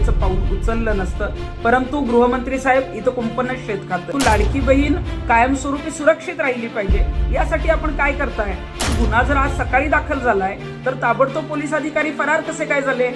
आत्महत्येचं पाऊल उचललं नसतं. परंतु गृहमंत्री साहेब इथं कुंपण शेत खात लाडकी बहीण कायमस्वरूपी सुरक्षित राहिली पाहिजे. यासाठी आपण काय करताय? गुन्हा जर आज सकाळी दाखल झालाय तर ताबडतोब पोलीस अधिकारी फरार कसे काय झाले?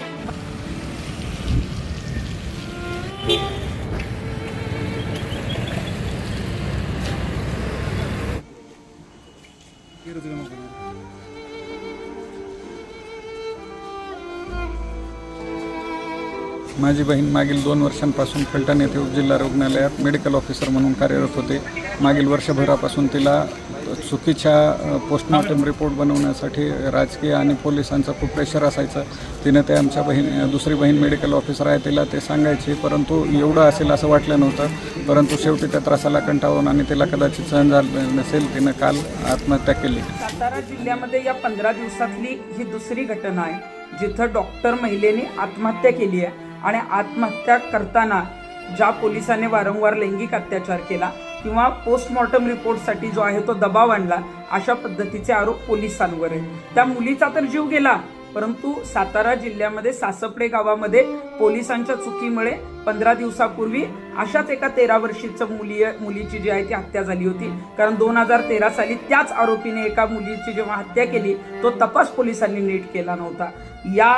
माझी बहीण मागील दोन वर्षांपासून फलटण येथे उपजिल्हा रुग्णालयात मेडिकल ऑफिसर म्हणून कार्यरत होते. मागील वर्षभरापासून तिला चुकीच्या पोस्टमॉर्टम रिपोर्ट बनवण्यासाठी राजकीय आणि पोलिसांचं खूप प्रेशर असायचं. तिनं ते आमच्या बहीण दुसरी बहीण मेडिकल ऑफिसर आहे तिला ते सांगायची परंतु एवढं असेल असं वाटलं नव्हतं. परंतु शेवटी त्या त्रासाला कंटाळून आणि तिला कदाचित सहन झालं नसेल तिनं काल आत्महत्या केली. सातारा जिल्ह्यामध्ये या पंधरा दिवसातली ही दुसरी घटना आहे जिथं डॉक्टर महिलेने आत्महत्या केली आहे. आणि आत्महत्या करताना ज्या पोलिसाने वारंवार लैंगिक अत्याचार केला किंवा पोस्टमॉर्टम रिपोर्टसाठी जो आहे तो दबाव आणला अशा पद्धतीचे आरोप पोलिसांवर आहे त्या मुलीचा तर जीव गेला परंतु सातारा जिल्ह्यामध्ये सासपडे गावामध्ये पोलिसांच्या चुकीमुळे पंधरा दिवसापूर्वी अशाच एका तेरा वर्षीचं मुली मुलीची जी आहे ती हत्या झाली होती. कारण दोन हजार तेरा साली त्याच आरोपीने एका मुलीची जेव्हा हत्या केली तो तपास पोलिसांनी नीट केला नव्हता. या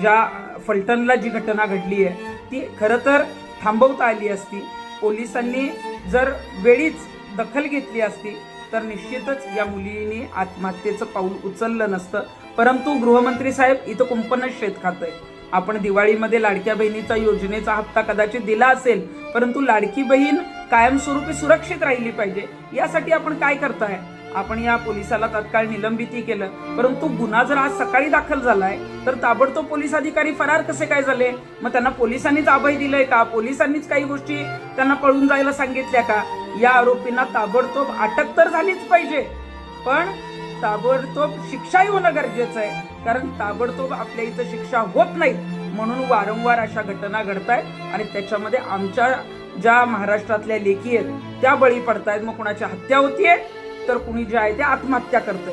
ज्या फलटणला जी घटना घडली आहे ती खरं तर थांबवता आली असती. पोलिसांनी जर वेळीच दखल घेतली असती तर निश्चितच या मुलीने आत्महत्येचं पाऊल उचललं नसतं. परंतु गृहमंत्री साहेब इथं कुंपणच शेत खातंय. आपण दिवाळीमध्ये लाडक्या बहिणीचा योजनेचा हप्ता कदाचित दिला असेल परंतु लाडकी बहीण कायमस्वरूपी सुरक्षित राहिली पाहिजे. यासाठी आपण काय करताय? आपण या पोलिसाला तत्काळ निलंबितही केलं. परंतु गुन्हा जर आज सकाळी दाखल झालाय तर ताबडतोब पोलीस अधिकारी फरार कसे काय झाले? मग त्यांना पोलिसांनीच अभय दिलंय का? पोलिसांनीच काही गोष्टी त्यांना पळून जायला सांगितल्या का? या आरोपींना ताबडतोब अटक तर झालीच पाहिजे पण ताबडतोब शिक्षाही होणं गरजेचं आहे कारण ताबडतोब आपल्या इथं शिक्षा होत नाही. म्हणून वारंवार अशा घटना घडतायत आणि त्याच्यामध्ये आमच्या ज्या महाराष्ट्रातल्या लेखी आहेत त्या बळी पडतायत. मग कुणाची हत्या होतीये? तर कुणी जे आहे ते आत्महत्या करतं